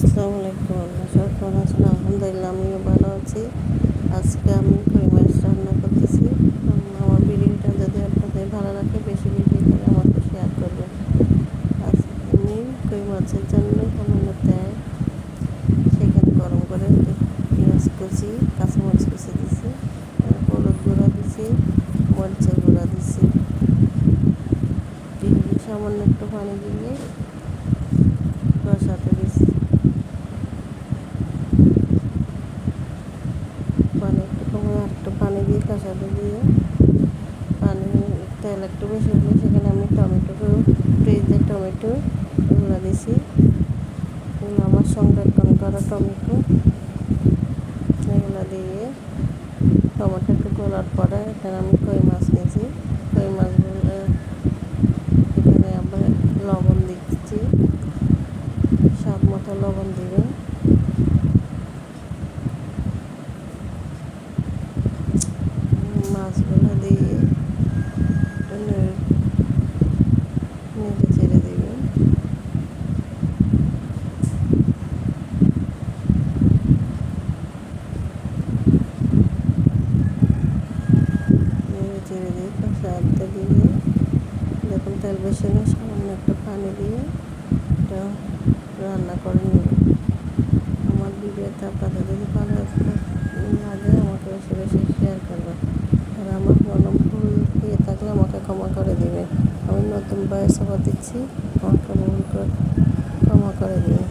আসসালামু আলাইকুম। সব আলহামদুলিল্লাহ, আমিও ভালো আছি। আজকে আমি কই মাছ রান্না করতেছি। আমার ভিডিওটা যদি আপনাদের ভালো লাগে, বেশি বেশি করে আমাকে শেয়ার করবেন। আজকে আমি কই মাছের জন্য তেল, সেখানে গরম করে পেঁয়াজ কুচি, কাঁচামরিচ কুচি দিছি, হলুদ গুঁড়া দিছি, মরিচের গুঁড়া দিছি। দিয়ে সামান্য একটু পানি দিয়ে কষাতে দিছি পানি একটু কমে আর একটু পানি দিয়ে কষাতে দিয়ে পানি, তেল একটু বেশি হলে সেখানে আমি টমেটো ফ্রিজে টমেটো এগুলো দিছি আমার সংরক্ষণ করা টমেটো এগুলো দিয়ে। টমেটো একটু গলার পরে এখানে আমি কই মাছ নিয়েছি কই মাছগুলো এখানে আবার লবণ দিচ্ছি স্বাদ মতো লবণ দিবেন মাছগুলো দিয়ে নেড়ে চেড়ে দিবেন নেড়ে চেড়ে দিয়ে যখন তেল বেশি নেই সামান্য একটু পানি দিয়ে এটা রান্না করে নেবেন আমার ভিডিওতে আপনাদের যদি নতুন বয়স হওয়া দিচ্ছি আমাকে মন করে ক্ষমা করে দিও